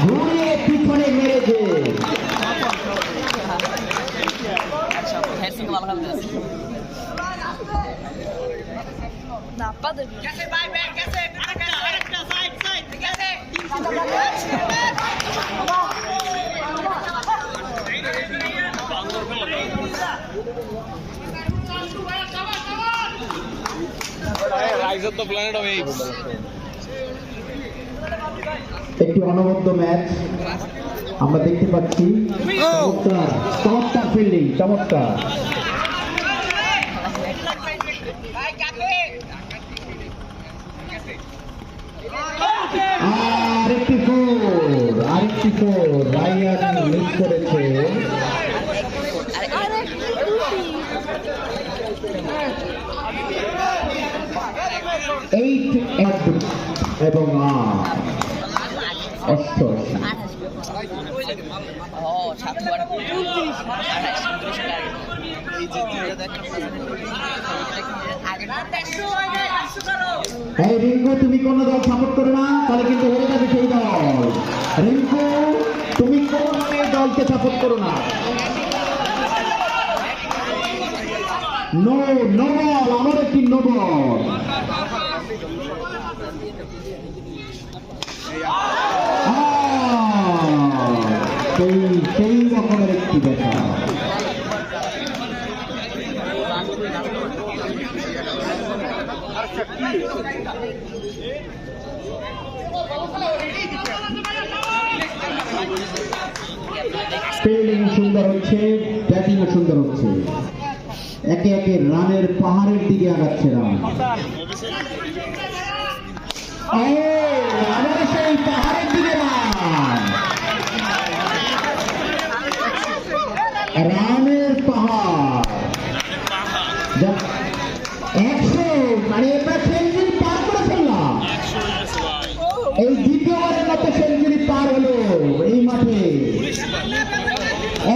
ঘুরে পিছনে মেরেছে সিং ভালো খেলতেছে না পাদের একটি অনবদ্য ম্যাচ আমরা দেখতে পাচ্ছি। চমৎকার চমৎকার ফিল্ডিং চমৎকার। আরেকটি ফোর আরেকটি ফোর রাইয়ান মিস করেছে। এইট এবং রিঙ্কু, তুমি কোন দল সাপোর্ট করো না, তাহলে কিন্তু হেরে যাবে সেই দল। রিঙ্কু, তুমি কোন দলকে সাপোর্ট করো না। নো নো বল আমার একটি নো বল আহ, সেই সেই রকমের একটি ব্যাপার ফিল্ডিং সুন্দর হচ্ছে ব্যাটিংও সুন্দর হচ্ছে একে একে রানের পাহাড়ের দিকে আগাচ্ছে রান সেই পাহাড়ের দিকে রান রানের পাহাড় যা- একশো মানে এবার এই দ্বিতীয়বারের মতো সেঞ্চুরি পার এই মাঠে।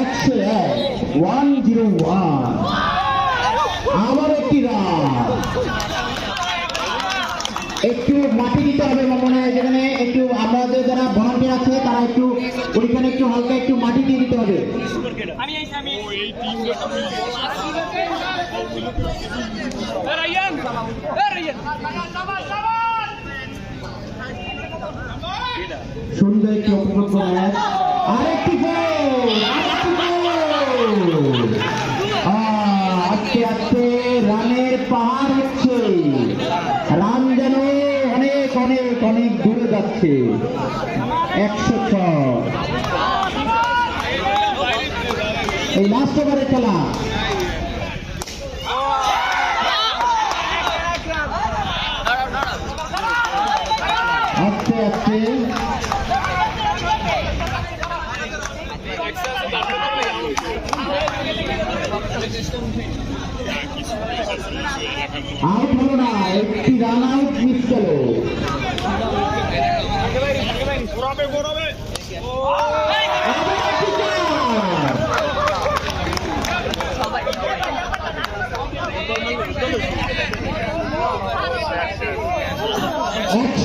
একশো এক, ওয়ান জিরো ওয়ান। আবার একটি রান। একটু মাটি আছে তারা একটু ওইখানে একটু হালকা একটু মাটি দিয়ে দিতে হবে। রানের পাহাড় হচ্ছে। রান যেন অনেক অনেক অনেক দূরে যাচ্ছে। একশো ছয়। এই লাস্ট ওভারের খেলা। আস্তে আস্তে। আউট হলো না, একটি রান আউট মিস গেল ঘোরাবে ঘোরাবে Okay.